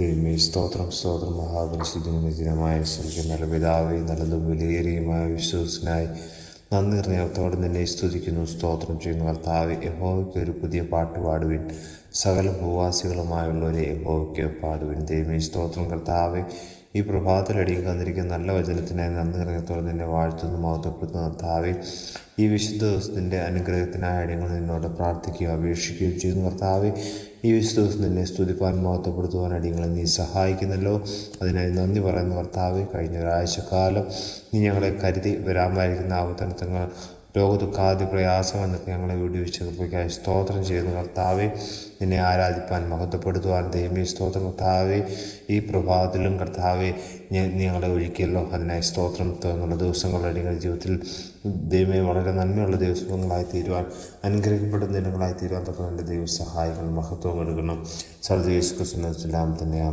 ദൈവമേ സ്തോത്രം സ്തോത്രം. മഹാപരിശുദ്ധമായ സ്വർഗം നല്ല പിതാവേ നല്ലതും വിലയേറിയുമായ വിശ്വസിനായി നന്ദി ഹൃദയത്തോടെ നിന്നെ സ്തുതിക്കുന്നു സ്തോത്രം ചെയ്യുന്നു. കർത്താവ് യഹോവയ്ക്ക് ഒരു പുതിയ പാട്ട് പാടുവിൻ. സകല ഭൂവാസികളുമായുള്ളവരെ യഹോവയ്ക്ക് പാടുവിൻ. ദൈവമേ സ്തോത്രം. കർത്താവ് ഈ പ്രഭാതത്തിൽ അടിയിൽ തന്നിരിക്കുന്ന നല്ല വചനത്തിനായി നന്ദി ഹൃദയത്തോടെ നിന്നെ വാഴ്ത്തുന്നു മഹത്വപ്പെടുത്തുന്ന കർത്താവെ. ഈ വിശുദ്ധ ദിവസത്തിന്റെ അനുഗ്രഹത്തിനായി അടിയങ്ങൾ നിന്നോട് പ്രാർത്ഥിക്കുകയും അപേക്ഷിക്കുകയും ചെയ്യുന്ന കർത്താവെ. ഈ വിശുദ്ധ ദിവസം നിന്നെ സ്തുതിപ്പാൻ മഹത്വപ്പെടുത്തുവാൻ അടിയങ്ങളെ നീ സഹായിക്കുന്നല്ലോ. അതിനായി നന്ദി പറയുന്ന കർത്താവ്. കഴിഞ്ഞ ഒരാഴ്ചക്കാലം നീ ഞങ്ങളെ കരുതി വരാമായിരിക്കുന്ന ആപത്തനത്തങ്ങൾ രോഗദുഃഖാദി പ്രയാസം എന്നൊക്കെ ഞങ്ങളെ വിടുവിച്ചതുപോയി സ്തോത്രം ചെയ്യുന്ന കർത്താവെ നിന്നെ ആരാധിപ്പാൻ മഹത്വപ്പെടുത്തുവാൻ ദൈവമേ സ്തോത്രം. കർത്താവെ ഈ പ്രഭാതത്തിലും കർത്താവെ ഞങ്ങളെ ഒഴിക്കല്ലോ. അതിനായി സ്തോത്രം. എന്നുള്ള ദിവസങ്ങളുടെ നിങ്ങളുടെ ജീവിതത്തിൽ ദൈവമേ വളരെ നന്മയുള്ള ദിവസങ്ങളായി തീരുവാൻ അനുഗ്രഹിക്കപ്പെടുന്ന ദിനങ്ങളായി തീരുവാൻ തൊക്കെ എന്റെ ദൈവ സഹായങ്ങൾ മഹത്വം എടുക്കണം സർദേശ് ക്രിസ്തുനാമം തന്നെ